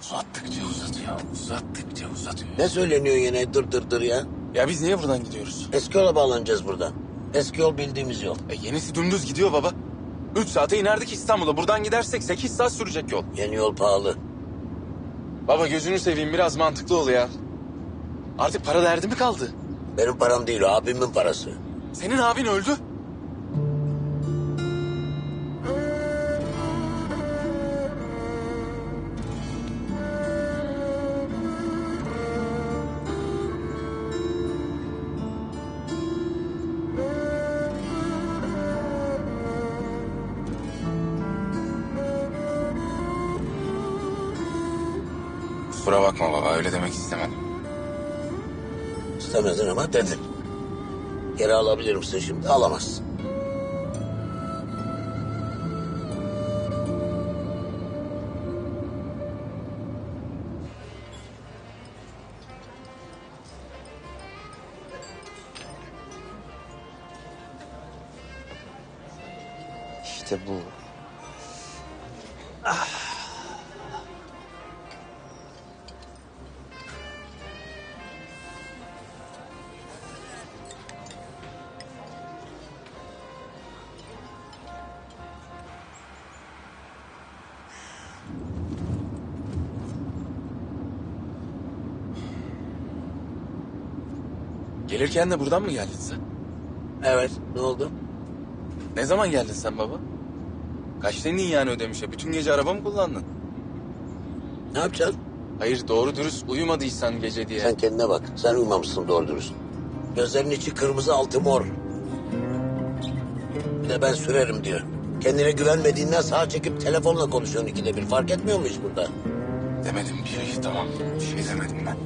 Uzattıkça uzatıyor, uzattıkça uzatıyor. Ne söyleniyor yine dır dır dır ya? Ya biz niye buradan gidiyoruz? Eski yola bağlanacağız buradan. Eski yol bildiğimiz yol. E yenisi dümdüz gidiyor baba. Üç saate inerdik İstanbul'a. Buradan gidersek sekiz saat sürecek yol. Yeni yol pahalı. Baba gözünü seveyim biraz mantıklı ol ya. Artık para derdi mi kaldı? Benim param değil o abimin parası. Senin abin öldü. Kusura bakma baba öyle demek istemedim. İstemedin ama dedin. Geri alabilir misin şimdi? Alamazsın. İşte bu. Gelirken de buradan mı geldin sen? Evet ne oldu? Ne zaman geldin sen baba? Kaçta indin yani ödemişe? Bütün gece araba mı kullandın? Ne yapacaksın? Hayır doğru dürüst uyumadıysan gece diye. Sen kendine bak. Sen uyumamışsın doğru dürüst. Gözlerinin içi kırmızı altı mor. Bir de ben sürerim diyor. Kendine güvenmediğinden sağa çekip telefonla konuşuyorsun ikide bir. Fark etmiyor muyuz burada? Demedim bir şey tamam. Bir şey demedim ben.